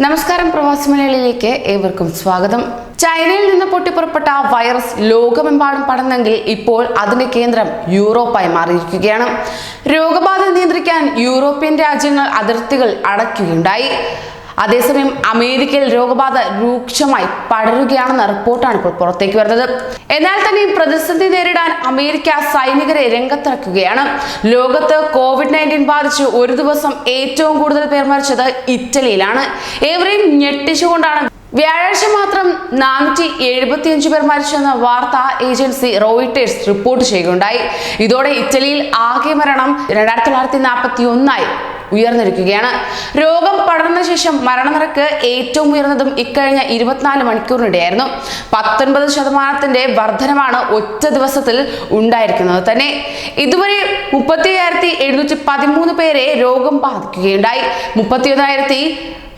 നമസ്കാരം പ്രവാസി മലയാളിയിലേക്ക് ഏവർക്കും സ്വാഗതം. ചൈനയിൽ നിന്ന് പൊട്ടിപ്പുറപ്പെട്ട വൈറസ് ലോകമെമ്പാടും പടർന്നെങ്കിൽ ഇപ്പോൾ അതിന്റെ കേന്ദ്രം യൂറോപ്പായി മാറിയിരിക്കുകയാണ്. രോഗബാധ നിയന്ത്രിക്കാൻ യൂറോപ്യൻ രാജ്യങ്ങൾ അതിർത്തികൾ അടയ്ക്കുകയുണ്ടായി. അതേസമയം അമേരിക്കയിൽ രോഗബാധ രൂക്ഷമായി പടരുകയാണെന്ന റിപ്പോർട്ടാണ് ഇപ്പോൾ പുറത്തേക്ക് വരുന്നത്. എന്നാൽ തന്നെ പ്രതിസന്ധി നേരിടാൻ അമേരിക്ക സൈനികരെ രംഗത്തിറക്കുകയാണ്. ലോകത്ത് കോവിഡ് നയന്റീൻ ബാധിച്ച് ഒരു ദിവസം ഏറ്റവും കൂടുതൽ പേർ മരിച്ചത് ഇറ്റലിയിലാണ്. ഏവരെയും ഞെട്ടിച്ചുകൊണ്ടാണ്. വ്യാഴാഴ്ച മാത്രം നാനൂറ്റി എഴുപത്തിയഞ്ച് പേർ മരിച്ചെന്ന വാർത്താ ഏജൻസി റോയിട്ടേഴ്സ് റിപ്പോർട്ട് ചെയ്യുകയുണ്ടായി. ഇതോടെ ഇറ്റലിയിൽ ആകെ മരണം രണ്ടായിരത്തി തൊള്ളായിരത്തി നാൽപ്പത്തി ഒന്നായി ഉയർന്നിരിക്കുകയാണ്. രോഗം പടർന്ന ശേഷം മരണനിരക്ക് ഏറ്റവും ഉയർന്നതും ഇക്കഴിഞ്ഞ ഇരുപത്തിനാല് മണിക്കൂറിനിടെയായിരുന്നു. പത്തൊൻപത് ശതമാനത്തിന്റെ വർധനമാണ് ഒറ്റ ദിവസത്തിൽ ഉണ്ടായിരിക്കുന്നത് തന്നെ. ഇതുവരെ മുപ്പത്തി അയ്യായിരത്തി എഴുന്നൂറ്റി പതിമൂന്ന് പേരെ രോഗം ബാധിക്കുകയുണ്ടായി. മുപ്പത്തി ഒന്നായിരത്തി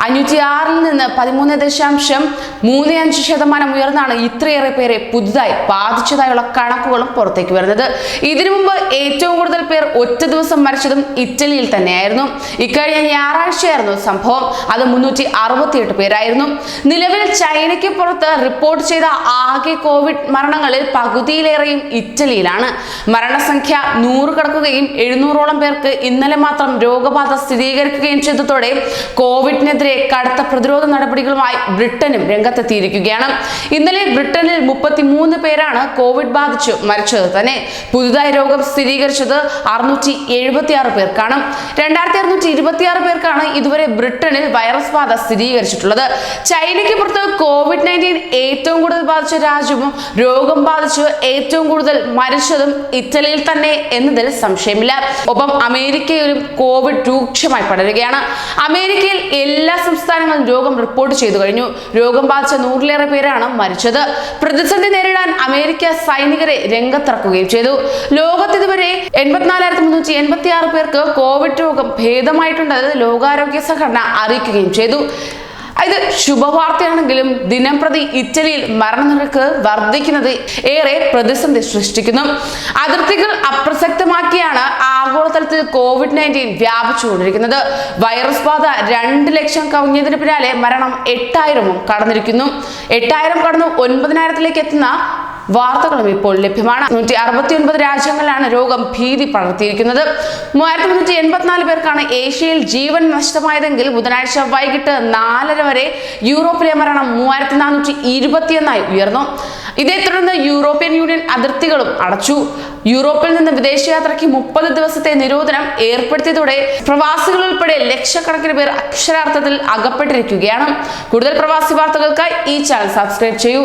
അഞ്ഞൂറ്റി ആറിൽ നിന്ന് പതിമൂന്ന് ദശാംശം മൂന്ന് അഞ്ച് ശതമാനം ഉയർന്നാണ് ഇത്രയേറെ പേരെ പുതുതായി ബാധിച്ചതായുള്ള കണക്കുകളും പുറത്തേക്ക് വരുന്നത്. ഇതിനു മുമ്പ് ഏറ്റവും കൂടുതൽ പേർ ഒറ്റ ദിവസം മരിച്ചതും ഇറ്റലിയിൽ തന്നെയായിരുന്നു. ഇക്കഴിഞ്ഞ ഞായറാഴ്ചയായിരുന്നു സംഭവം. അത് മുന്നൂറ്റി അറുപത്തിയെട്ട് പേരായിരുന്നു. നിലവിൽ ചൈനയ്ക്ക് പുറത്ത് റിപ്പോർട്ട് ചെയ്ത ആകെ കോവിഡ് മരണങ്ങളിൽ പകുതിയിലേറെയും ഇറ്റലിയിലാണ്. മരണസംഖ്യ നൂറ് കടക്കുകയും എഴുന്നൂറോളം പേർക്ക് ഇന്നലെ മാത്രം രോഗബാധ സ്ഥിരീകരിക്കുകയും ചെയ്തതോടെ കോവിഡിനെതിരെ കടുത്ത പ്രതിരോധ നടപടികളുമായി ബ്രിട്ടനും രംഗത്തെത്തിയിരിക്കുകയാണ്. ഇന്നലെ ബ്രിട്ടനിൽ മുപ്പത്തിമൂന്ന് പേരാണ് കോവിഡ് ബാധിച്ച് മരിച്ചത്. തന്നെ പുതുതായി രോഗം സ്ഥിരീകരിച്ചത് അറുന്നൂറ്റി എഴുപത്തിയാറ് പേർക്കാണ്. രണ്ടായിരത്തി അറുന്നൂറ്റി ഇരുപത്തിയാറ് പേർക്കാണ് ഇതുവരെ ബ്രിട്ടനിൽ വൈറസ് ബാധ സ്ഥിരീകരിച്ചിട്ടുള്ളത്. ചൈനയ്ക്ക് പുറത്ത് കോവിഡ് നയന്റീൻ ഏറ്റവും കൂടുതൽ ബാധിച്ച രാജ്യവും രോഗം ബാധിച്ച് ഏറ്റവും കൂടുതൽ മരിച്ചതും ഇറ്റലിയിൽ തന്നെ എന്നതിൽ സംശയമില്ല. ഒപ്പം അമേരിക്കയിലും കോവിഡ് രൂക്ഷമായി പടരുകയാണ്. അമേരിക്കയിൽ എല്ലാ സംസ്ഥാനങ്ങളും രോഗം റിപ്പോർട്ട് ചെയ്തു കഴിഞ്ഞു. രോഗം ബാധിച്ച നൂറിലേറെ പേരാണ് മരിച്ചത്. പ്രതിസന്ധി നേരിടാൻ അമേരിക്ക സൈനികരെ രംഗത്തിറക്കുകയും ചെയ്തു. ലോകത്ത് ഇതുവരെ എൺപത്തിനാലായിരത്തി മുന്നൂറ്റി എൺപത്തി ആറ് പേർക്ക് കോവിഡ് രോഗം ഭേദമായിട്ടുണ്ടെന്ന് ലോകാരോഗ്യ സംഘടന അറിയിക്കുകയും ചെയ്തു. ഇത് ശുഭവാർത്തയാണെങ്കിലും ദിനം പ്രതി ഇറ്റലിയിൽ മരണനിരക്ക് വർദ്ധിക്കുന്നത് ഏറെ പ്രതിസന്ധി സൃഷ്ടിക്കുന്നു. അതിർത്തികൾ അപ്രസക്തമാക്കിയാണ് ആഗോളതലത്തിൽ കോവിഡ് നയന്റീൻ വ്യാപിച്ചുകൊണ്ടിരിക്കുന്നത്. വൈറസ് ബാധ രണ്ട് ലക്ഷം കവിഞ്ഞതിന് പിന്നാലെ മരണം എട്ടായിരവും കടന്നിരിക്കുന്നു. എട്ടായിരം കടന്ന് ഒൻപതിനായിരത്തിലേക്ക് എത്തുന്ന വാർത്തകളും ഇപ്പോൾ ലഭ്യമാണ്. നൂറ്റി അറുപത്തി ഒൻപത് രാജ്യങ്ങളിലാണ് രോഗം ഭീതി പടർത്തിയിരിക്കുന്നത്. മൂവായിരത്തി മുന്നൂറ്റി എൺപത്തിനാല് പേർക്കാണ് ഏഷ്യയിൽ ജീവൻ നഷ്ടമായതെങ്കിൽ ബുധനാഴ്ച വൈകിട്ട് നാലര വരെ യൂറോപ്പിലെ മരണം മൂവായിരത്തി നാനൂറ്റി ഇരുപത്തിയൊന്നായി ഉയർന്നു. ഇതേ തുടർന്ന് യൂറോപ്യൻ യൂണിയൻ അതിർത്തികളും അടച്ചു. യൂറോപ്പിൽ നിന്ന് വിദേശയാത്രയ്ക്ക് മുപ്പത് ദിവസത്തെ നിരോധനം ഏർപ്പെടുത്തിയതോടെ പ്രവാസികൾ ഉൾപ്പെടെ ലക്ഷക്കണക്കിന് പേർ അക്ഷരാർത്ഥത്തിൽ അകപ്പെട്ടിരിക്കുകയാണ്. കൂടുതൽ പ്രവാസി വാർത്തകൾക്കായി ഈ ചാനൽ സബ്സ്ക്രൈബ് ചെയ്യൂ.